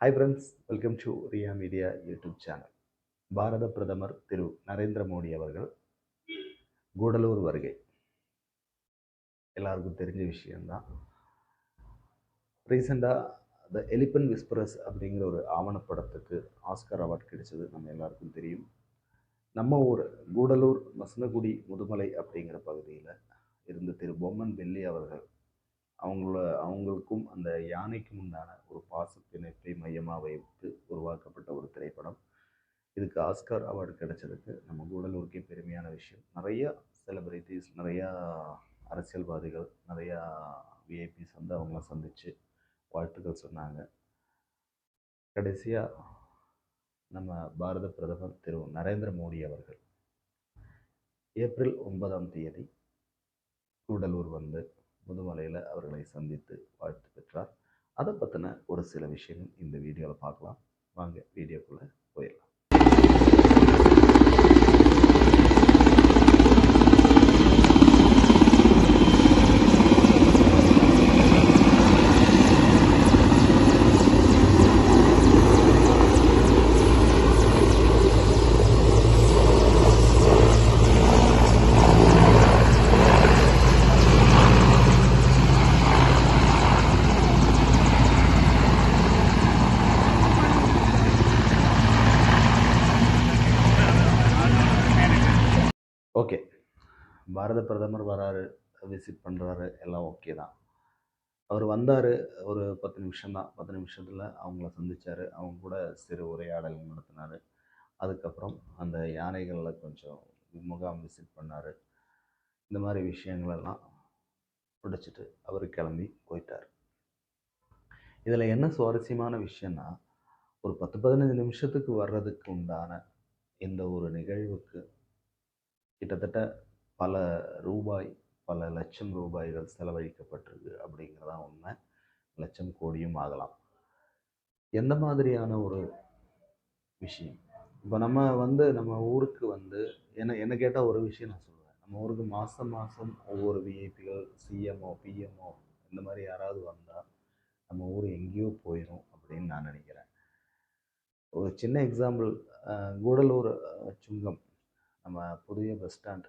Hi friends welcome to Riya media YouTube channel பாரத பிரதமர் திரு நரேந்திர மோடி அவர்கள் கூடலூர் வருகை. எல்லாருக்கும் தெரிஞ்ச விஷயம்தான். ரீசெண்டாக த எலிபன் விஸ்பரஸ் அப்படிங்கிற ஒரு ஆவணப்படத்துக்கு ஆஸ்கர் அவார்ட் கிடைச்சது. நம்ம எல்லாருக்கும் தெரியும். நம்ம ஊர் கூடலூர் மசனகுடி முதுமலை அப்படிங்கிற பகுதியில் இருந்த திரு பொம்மன் வெள்ளி அவர்கள் அவங்கள அவங்களுக்கும் அந்த யானைக்கும் உண்டான ஒரு பாசப்பிணைப்பை மையமாக வைத்து உருவாக்கப்பட்ட ஒரு திரைப்படம். இதுக்கு ஆஸ்கார் அவார்டு கிடைச்சதுக்கு நம்ம கூடலூருக்கே பெருமையான விஷயம். நிறையா செலிப்ரிட்டிஸ் நிறையா அரசியல்வாதிகள் நிறையா விஐபிஸ் வந்து அவங்கள சந்தித்து வாழ்த்துக்கள் சொன்னாங்க. கடைசியாக நம்ம பாரத பிரதமர் திரு நரேந்திர மோடி அவர்கள் ஏப்ரல் ஒன்பதாம் தேதி கூடலூர் வந்து முதுமலையில் அவர்களை சந்தித்து வாழ்த்து பெற்றார். அதை பற்றின ஒரு சில விஷயங்கள் இந்த வீடியோவில் பார்க்கலாம். வாங்க வீடியோக்குள்ளே போயிடலாம் ஓகே பாரத பிரதமர் வராரு விசிட் பண்ணுறாரு எல்லாம் ஓகே தான். அவர் வந்தார் ஒரு பத்து நிமிஷம் தான். பத்து நிமிஷத்தில் அவங்கள சந்தித்தார் அவங்க கூட சிறு உரையாடல் நடத்தினார். அதுக்கப்புறம் அந்த யானைகளில் கொஞ்சம் முகாம் விசிட் பண்ணார். இந்த மாதிரி விஷயங்களெல்லாம் பிடிச்சிட்டு அவர் கிளம்பி போயிட்டார். இதில் என்ன சுவாரஸ்யமான விஷயம்னா ஒரு பத்து பதினஞ்சு நிமிஷத்துக்கு வர்றதுக்கு உண்டான இந்த ஒரு நிகழ்வுக்கு கிட்டத்தட்ட பல ரூபாய் பல லட்சம் ரூபாய்கள் செலவழிக்கப்பட்டிருக்கு அப்படிங்கிறதான் உண்மை. லட்சம் கோடியும் ஆகலாம். எந்த மாதிரியான ஒரு விஷயம்? இப்போ நம்ம வந்து நம்ம ஊருக்கு வந்து என்ன என்ன கேட்டால் ஒரு விஷயம் நான் சொல்லுவேன் நம்ம ஊருக்கு மாதம் மாதம் ஒவ்வொரு விஐபிகள் சிஎம்ஓ பிஎம்ஓ இந்த மாதிரி யாராவது வந்தால் நம்ம ஊர் எங்கேயோ போயிடும் அப்படின்னு நான் நினைக்கிறேன். ஒரு சின்ன எக்ஸாம்பிள் கூடலூர் சுங்கம். நம்ம புதிய பஸ் ஸ்டாண்ட்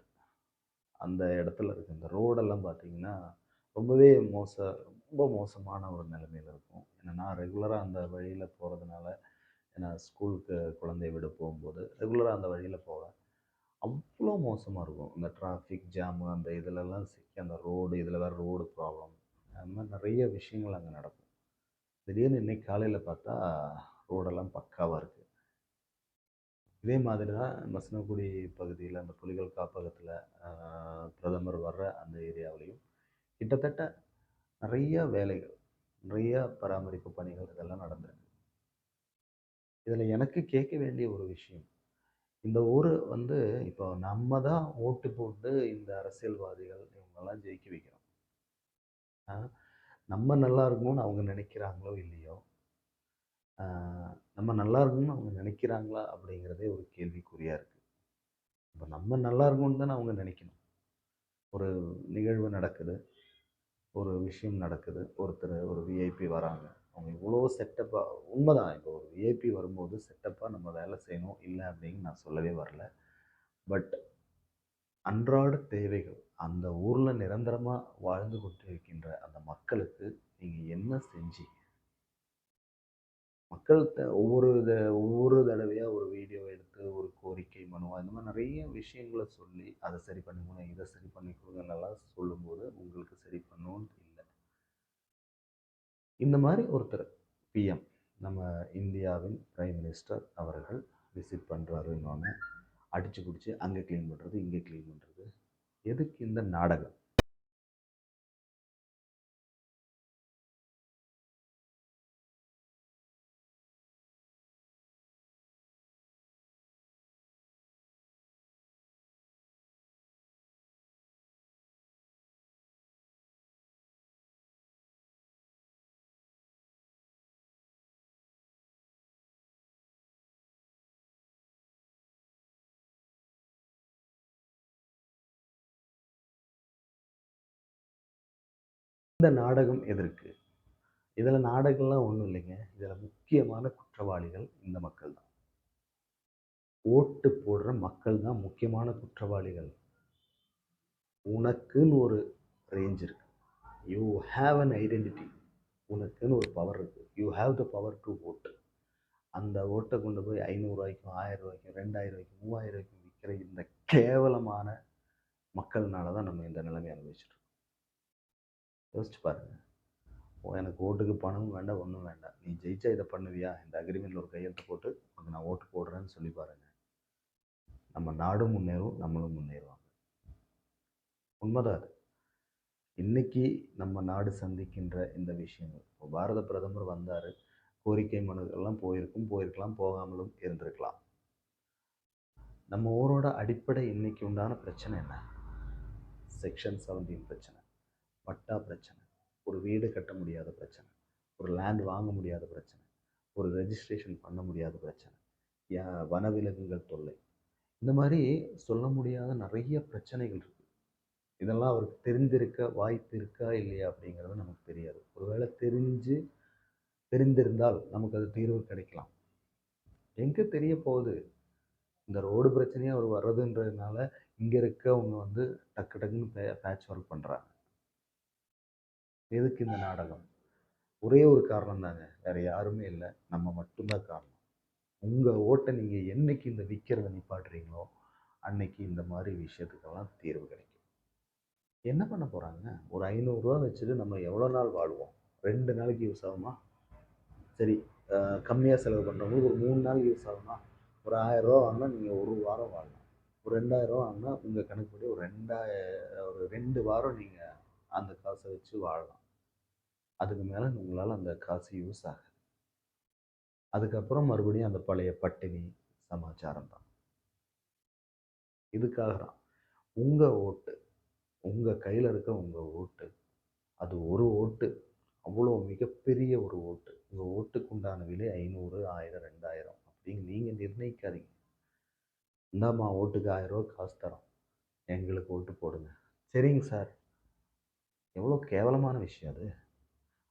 அந்த இடத்துல இருக்க. இந்த ரோடெல்லாம் பார்த்திங்கன்னா ரொம்பவே மோச ரொம்ப மோசமான ஒரு நிலைமையில் இருக்கும். ஏன்னா நான் ரெகுலராக அந்த வழியில் போகிறதுனால ஏன்னா ஸ்கூலுக்கு குழந்தைய விட போகும்போது ரெகுலராக அந்த வழியில் போவேன் அவ்வளோ மோசமாக இருக்கும். இந்த டிராஃபிக் ஜாமு அந்த இதிலெல்லாம் சிக்கி அந்த ரோடு இதில் வேறு ரோடு ப்ராப்ளம் அந்த மாதிரி நிறைய விஷயங்கள் அங்கே நடக்கும். திடீர்னு இன்றைக்கி காலையில் பார்த்தா ரோடெல்லாம் பக்காவாக இருக்குது இதே மாதிரி தான் மசனக்குடி பகுதியில் அந்த புலிகள் காப்பகத்தில் பிரதமர் வர்ற அந்த ஏரியாவிலையும் கிட்டத்தட்ட நிறைய வேலைகள் நிறைய பராமரிப்பு பணிகள் இதெல்லாம் நடந்திருக்கு. இதில் எனக்கு கேட்க வேண்டிய ஒரு விஷயம் இந்த ஊர் வந்து இப்போ நம்ம தான் ஓட்டு போட்டு இந்த அரசியல்வாதிகள் இவங்கெல்லாம் ஜெயிக்க வைக்கிறோம். நம்ம நல்லா இருக்கணும்னு அவங்க நினைக்கிறாங்களோ இல்லையோ நம்ம நல்லா இருக்கணும்னு அவங்க நினைக்கிறாங்களா அப்படிங்கிறதே ஒரு கேள்விக்குறியாக இருக்குது இப்போ நம்ம நல்லா இருக்கணும்னு தானே அவங்க நினைக்கணும். ஒரு நிகழ்வு நடக்குது ஒரு விஷயம் நடக்குது ஒருத்தர் ஒரு விஐபி வராங்க. அவங்க இவ்வளோ செட்டப்பாக உண்மைதான். இப்போ ஒரு விஐபி வரும்போது செட்டப்பாக நம்ம வேலை செய்யணும் இல்லை அப்படின்னு நான் சொல்லவே வரல. பட் அன்றாட தேவைகள் அந்த ஊரில் நிரந்தரமாக வாழ்ந்து கொண்டு இருக்கின்ற அந்த மக்களுக்கு நீங்கள் என்ன மக்கள் ஒவ்வொரு த ஒவ்வொரு தடவையாக ஒரு வீடியோ எடுத்து ஒரு கோரிக்கை மனுவாக இந்த மாதிரி நிறைய விஷயங்களை சொல்லி அதை சரி பண்ணி கொடுங்க இதை சரி பண்ணி கொடுங்கன்னெல்லாம் சொல்லும்போது உங்களுக்கு சரி பண்ணணும்னு இல்லை. இந்த மாதிரி ஒருத்தர் பிஎம் நம்ம இந்தியாவின் பிரைம் மினிஸ்டர் அவர்கள் விசிட் பண்ணுறாருன்னொன்னே அடித்து பிடிச்சி அங்கே க்ளீன் பண்ணுறது இங்கே க்ளீன் பண்ணுறது எதுக்கு இந்த நாடகம்? இந்த நாடகம் எதற்கு? இதில் நாடகம்லாம் ஒன்றும் இல்லைங்க. இதில் முக்கியமான குற்றவாளிகள் இந்த மக்கள் தான் ஓட்டு போடுற மக்கள் தான் முக்கியமான குற்றவாளிகள். உனக்குன்னு ஒரு ரேஞ்ச் இருக்கு. யூ ஹாவ் அன் ஐடென்டிட்டி உனக்குன்னு ஒரு பவர் இருக்குது you have the power to ஓட்டு அந்த ஓட்டை கொண்டு போய் ஐநூறுரூவாய்க்கும் ஆயிரம் ரூபாய்க்கும் ரெண்டாயிரம் ரூபாய்க்கும் மூவாயிரம் ரூபாய்க்கும் விற்கிற இந்த கேவலமான மக்கள்னால தான் நம்ம இந்த நிலைமை அனுபவிச்சிட்டு யோசிச்சு பாருங்கள் ஓ, எனக்கு ஓட்டுக்கு பணமும் வேண்டாம் ஒன்றும் வேண்டாம். நீ ஜெயிச்சா இதை பண்ணுவியா? இந்த அக்ரிமெண்ட்டில் ஒரு கையெழுத்து போட்டு உனக்கு நான் ஓட்டு போடுறேன்னு சொல்லி பாருங்க. நம்ம நாடும் முன்னேறும் நம்மளும் முன்னேறுவாங்க. உண்மைதான் அது. இன்னைக்கு நம்ம நாடு சந்திக்கின்ற இந்த விஷயங்கள் இப்போ பாரத பிரதமர் வந்தார் கோரிக்கை மனுக்கள்லாம் போயிருக்கும் போயிருக்கலாம் போகாமலும் இருந்திருக்கலாம். நம்ம ஊரோட அடிப்படை இன்னைக்கு உண்டான பிரச்சனை என்ன? செக்ஷன் செவன்டீன் பிரச்சனை. பட்டா பிரச்சனை ஒரு வீடு கட்ட முடியாத பிரச்சனை ஒரு லேண்ட் வாங்க முடியாத பிரச்சனை ஒரு ரெஜிஸ்ட்ரேஷன் பண்ண முடியாத பிரச்சனை யா- வனவிலங்குகள் தொல்லை. இந்த மாதிரி சொல்ல முடியாத நிறைய பிரச்சனைகள் இருக்குது இதெல்லாம் அவருக்கு தெரிந்திருக்க வாய்ப்பு இருக்கா இல்லையா அப்படிங்கிறது நமக்கு தெரியாது. ஒருவேளை தெரிஞ்சு தெரிந்திருந்தால் நமக்கு அது தீர்வு கிடைக்கலாம். எங்கே தெரிய போகுது? இந்த ரோடு பிரச்சனையாக அவர் வர்றதுன்றதுனால இங்கே இருக்கவங்க வந்து டக்கு டக்குன்னு பே பேட்ச் ஒர்க் பண்ணுறாங்க எதுக்கு இந்த நாடகம்? ஒரே ஒரு காரணம் தாங்க. வேற யாருமே இல்லை. நம்ம மட்டும்தான் காரணம். உங்கள் ஓட்டை நீங்கள் என்னைக்கு இந்த விற்கிறத நிப்பாட்டுறீங்களோ அன்னைக்கு இந்த மாதிரி விஷயத்துக்கெல்லாம் தீர்வு கிடைக்கும். என்ன பண்ண போகிறாங்க ஒரு ஐநூறுரூவா வச்சுட்டு நம்ம எவ்வளோ நாள் வாழுவோம்? ரெண்டு நாளைக்கு யூஸ் ஆகுமா? சரி கம்மியாக செலவு பண்ணுறவங்களுக்கு ஒரு மூணு நாள் யூஸ் ஆகுமா? ஒரு ஆயிரரூவா வாங்கினா நீங்கள் ஒரு வாரம் வாழலாம். ஒரு ரெண்டாயிரரூவா வாங்கினா உங்கள் கணக்குப்படி ஒரு ரெண்டாய ஒரு ரெண்டு வாரம் நீங்கள் அந்த காசை வச்சு வாழலாம். அதுக்கு மேலே உங்களால் அந்த காசு யூஸ் ஆகாது. அதுக்கப்புறம் மறுபடியும் அந்த பழைய பட்டினி சமாச்சாரம் தான். இதுக்காக தான். உங்கள் ஓட்டு உங்கள் கையில் இருக்க உங்கள் ஓட்டு அது ஒரு ஓட்டு அவ்வளோ மிகப்பெரிய ஒரு ஓட்டு. உங்கள் ஓட்டுக்கு உண்டான விலை ஐநூறு ஆயிரம் ரெண்டாயிரம் அப்படின்னு நீங்கள் நிர்ணயிக்காதீங்க. இந்தாம்மா ஓட்டுக்கு ஆயிரம் ரூபா காசு தரோம். எங்களுக்கு ஓட்டு போடுங்க. சரிங்க சார். எவ்வளோ கேவலமான விஷயம் அது.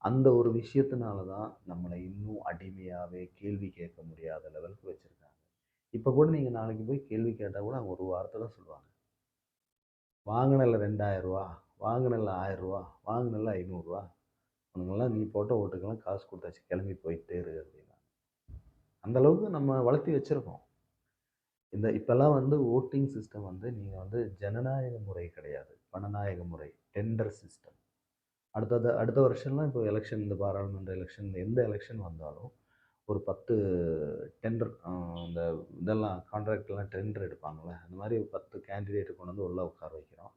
அந்த ஒரு விஷயத்தினால தான் நம்மளை இன்னும் அடிமையாகவே கேள்வி கேட்க முடியாத லெவலுக்கு வச்சுருக்காங்க. இப்போ கூட நீங்கள் நாளைக்கு போய் கேள்வி கேட்டால் கூட அவங்க ஒரு வார்த்தை தான் சொல்லுவாங்க. வாங்கினல ரெண்டாயிரரூவா வாங்கினல ஆயிரரூவா வாங்கினல ஐநூறுரூவா உனக்கெல்லாம் நீ போட்ட ஓட்டுக்கெல்லாம் காசு கொடுத்தாச்சு கிளம்பி போயிட்டே இரு அப்படின்னா. அந்த அளவுக்கு நம்ம வளர்த்தி வச்சுருக்கோம். இந்த இப்போல்லாம் வந்து ஓட்டிங் சிஸ்டம் வந்து நீங்கள் வந்து ஜனநாயக முறை கிடையாது. பணநாயக முறை டெண்டர் சிஸ்டம் அடுத்தது அடுத்த வருஷம்லாம் இப்போ எலெக்ஷன் இந்த பாராளுமன்ற எலெக்ஷன் எந்த எலெக்ஷன் வந்தாலும் ஒரு பத்து டெண்டர் இந்த இதெல்லாம் கான்ட்ராக்ட்லாம் டெண்டர் எடுப்பாங்கள்ல அந்த மாதிரி ஒரு பத்து கேண்டிடேட்டு கொண்டு வந்து உள்ளே உட்கார வைக்கிறோம்.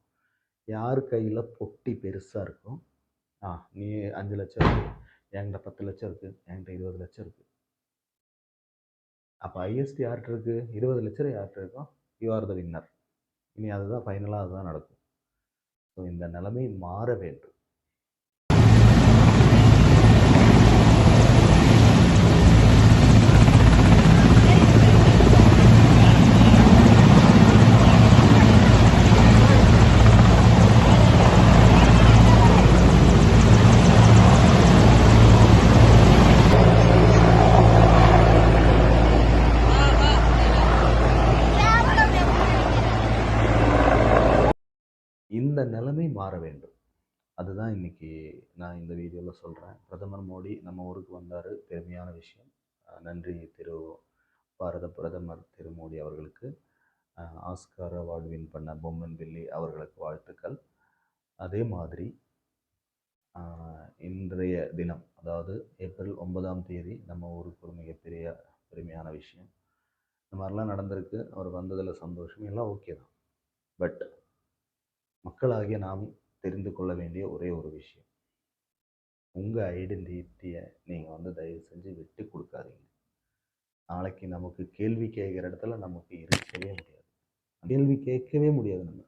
யார் கையில் பொட்டி பெருசாக இருக்கும் ஆ நீ அஞ்சு லட்சம் இருக்கு என்கிட்ட பத்து லட்சம் இருக்குது என்கிட்ட இருபது லட்சம் இருக்குது அப்போ ஐஎஸ்டி யார்கிட்ட இருக்குது இருபது லட்சம் யார்கிட்ட இருக்கோ யூ ஆர் த வின்னர் இனி அதுதான் ஃபைனலாக அதுதான் நடக்கும். ஸோ இந்த நிலைமை மாற வேண்டும். இந்த நிலைமை மாற வேண்டும். அதுதான் இன்னைக்கு நான் இந்த வீடியோவில் சொல்கிறேன் பிரதமர் மோடி நம்ம ஊருக்கு வந்தார். பெருமையான விஷயம். நன்றி திரு பாரத பிரதமர் திரு மோடி அவர்களுக்கு. ஆஸ்கார் அவார்டு வின் பண்ண பொம்மன் வில்லி அவர்களுக்கு வாழ்த்துக்கள். அதே மாதிரி இன்றைய தினம் அதாவது ஏப்ரல் ஒன்பதாம் தேதி நம்ம ஊருக்கு ஒரு மிகப்பெரிய பெருமையான விஷயம். இந்த மாதிரிலாம் நடந்திருக்கு. அவர் வந்ததில் சந்தோஷம். எல்லாம் ஓகே தான். பட் மக்களாகிய நாம் தெரிந்து கொள்ள வேண்டிய ஒரே ஒரு விஷயம். உங்கள் ஐடென்டிட்டியை நீங்கள் வந்து தயவு செஞ்சு விட்டு கொடுக்காதீங்க. நாளைக்கு நமக்கு கேள்வி கேட்குற இடத்துல நமக்கு இருக்கவே முடியாது. கேள்வி கேட்கவே முடியாது நம்ம.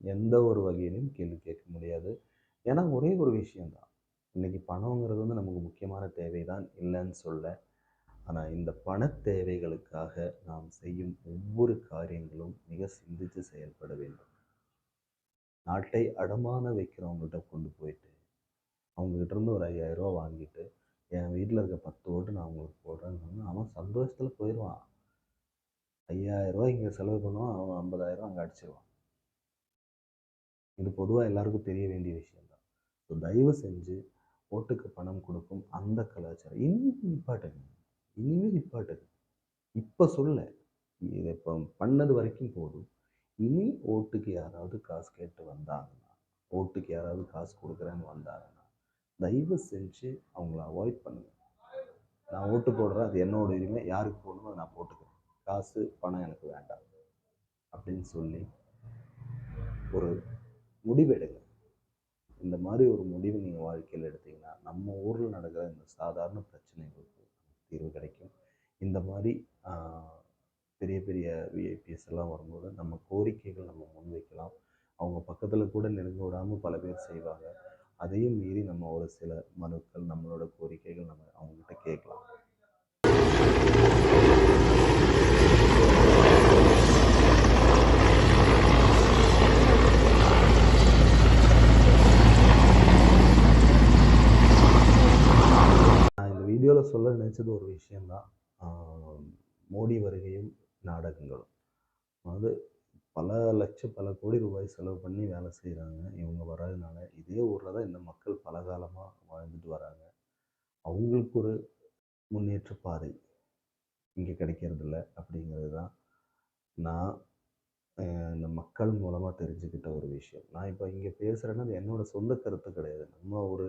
எந்த ஒரு வகையிலும் கேள்வி கேட்க முடியாது. ஏன்னா ஒரே ஒரு விஷயந்தான் இன்னைக்கு பணங்கிறது வந்து நமக்கு முக்கியமான தேவை தான் இல்லைன்னு சொல்ல. ஆனால் இந்த பண தேவைகளுக்காக நாம் செய்யும் ஒவ்வொரு காரியங்களும் மிக சிந்தித்து செயல்பட வேண்டும். நாட்டை அடமான வைக்கிறவங்கள்ட்ட கொண்டு போயிட்டு அவங்ககிட்ட இருந்து ஒரு ஐயாயிரரூவா வாங்கிட்டு என் வீட்டில் இருக்க பத்து ஓட்டு நான் அவங்களுக்கு போடுறேன்னு அவன் சந்தோஷத்தில் போயிடுவான் ஐயாயிரரூவா இங்கே செலவு பண்ணுவான் அவன் ஐம்பதாயிரம் அங்கே அடிச்சிருவான். இது பொதுவாக எல்லாருக்கும் தெரிய வேண்டிய விஷயம்தான். ஸோ தயவு செஞ்சு ஓட்டுக்கு பணம் கொடுக்கும் அந்த கலாச்சாரம். இனிமேல் நிப்பாட்டுங்க. இனிமேல் நிப்பாட்டுங்க. இப்போ சொல்ல இதை இப்போ பண்ணது வரைக்கும் போதும். இனி ஓட்டுக்கு யாராவது காசு கேட்டு வந்தாங்கன்னா ஓட்டுக்கு யாராவது காசு கொடுக்குறேன்னு வந்தாங்கன்னா தயவு செஞ்சு அவங்கள அவாய்ட் பண்ணுங்கள் நான் ஓட்டு போடுறேன் அது என்னோட உரிமை யாருக்கு போகணுமோ அதை நான் போட்டுக்கிறேன். காசு பணம் எனக்கு வேண்டாம். அப்படின்னு சொல்லி ஒரு முடிவெடுங்க இந்த மாதிரி ஒரு முடிவு நீங்கள் வாழ்க்கையில் எடுத்தீங்கன்னா நம்ம ஊரில் நடக்கிற இந்த சாதாரண பிரச்சனைகளுக்கு தீர்வு கிடைக்கும். இந்த மாதிரி பெரிய பெரிய விஐபிஎஸ் எல்லாம் வரும்போது நம்ம கோரிக்கைகள் நம்ம முன்வைக்கலாம். அவங்க பக்கத்தில் கூட நெருங்க விடாமல் பல பேர் செய்வாங்க. அதையும் மீறி நம்ம ஒரு சில மனுக்கள் நம்மளோட கோரிக்கைகள் நம்ம அவங்ககிட்ட கேட்கலாம். நான் இந்த வீடியோவில் சொல்ல நினச்சது ஒரு விஷயம்தான். மோடி வருகையும் நாடகங்களும். அதாவது பல லட்சம் பல கோடி ரூபாய் செலவு பண்ணி வேலை செய்கிறாங்க இவங்க வர்றதுனால இதே ஊரில் தான் இந்த மக்கள் பல காலமாக வாழ்ந்துட்டு வராங்க. அவங்களுக்கு ஒரு முன்னேற்ற பாதை இங்கே கிடைக்கிறதில்ல அப்படிங்கிறது தான் நான் இந்த மக்கள் மூலமாக தெரிஞ்சுக்கிட்ட ஒரு விஷயம். நான் இப்போ இங்கே பேசுகிறேன்னா அது என்னோடய சொந்த கருத்து கிடையாது. நம்ம ஒரு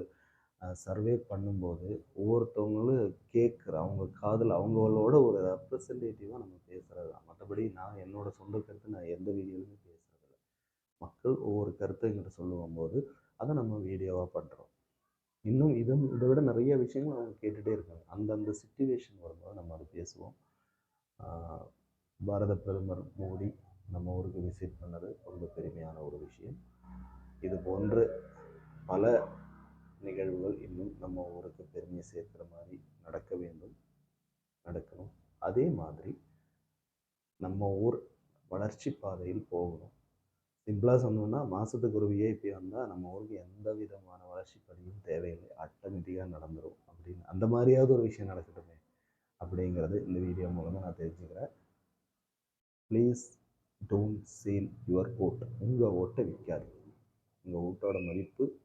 சர்வே பண்ணும்போது ஒவ்வொருத்தவங்களும் கேட்குற அவங்க காதில் அவங்களோட ஒரு ரெப்ரசன்டேட்டிவாக நம்ம பேசுகிறது தான் மற்றபடி நான் என்னோடய சொந்த கருத்து நான் எந்த வீடியோலையுமே பேசுகிறதில்ல மக்கள் ஒவ்வொரு கருத்தை எங்கிட்ட சொல்லும்போது அதை நம்ம வீடியோவாக பண்ணுறோம் இன்னும் இதை இதை விட நிறைய விஷயங்கள் அவங்க கேட்டுகிட்டே இருக்காங்க. அந்தந்த சுச்சுவேஷன் வரும்போது நம்ம அதை பேசுவோம். பாரத பிரதமர் மோடி நம்ம ஊருக்கு விசிட் பண்ணது ரொம்ப பெருமையான ஒரு விஷயம். இது போன்று பல நிகழ்வுகள் இன்னும் நம்ம ஊருக்கு பெருமையை சேர்க்குற மாதிரி நடக்க வேண்டும் நடக்கணும். அதே மாதிரி நம்ம ஊர் வளர்ச்சி பாதையில் போகணும். சிம்பிளாக சொன்னோம்னா மாதத்துக்கு ஒரு விஐபி வந்தால் நம்ம ஊருக்கு எந்த விதமான வளர்ச்சி படியும் தேவையில்லை. ஆட்டோமேட்டிக்காக நடந்துடும் அப்படின்னு. அந்த மாதிரியாவது ஒரு விஷயம் நடக்கட்டுமே அப்படிங்கிறது இந்த வீடியோ மூலமாக நான் தெரிஞ்சுக்கிறேன். Please don't sell your vote உங்கள் ஓட்டை விற்காது உங்கள் ஓட்டோட மதிப்பு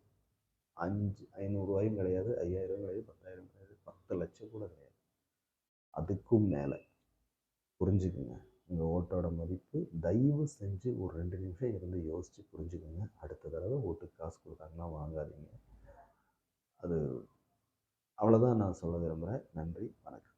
அஞ்சு ஐநூறுரூவாயும் கிடையாது ஐயாயிரம் கிடையாது பத்தாயிரம் கிடையாது பத்து லட்சம் கூட கிடையாது. அதுக்கும் மேலே. புரிஞ்சுக்குங்க. உங்கள் ஓட்டோட மதிப்பு தயவு செஞ்சு ஒரு ரெண்டு நிமிஷம் இருந்து யோசித்து புரிஞ்சுக்குங்க. அடுத்த தடவை ஓட்டுக்கு காசு கொடுத்தாங்கன்னா வாங்காதீங்க. அது அவ்வளோதான் நான் சொல்ல விரும்புகிறேன் நன்றி வணக்கம்.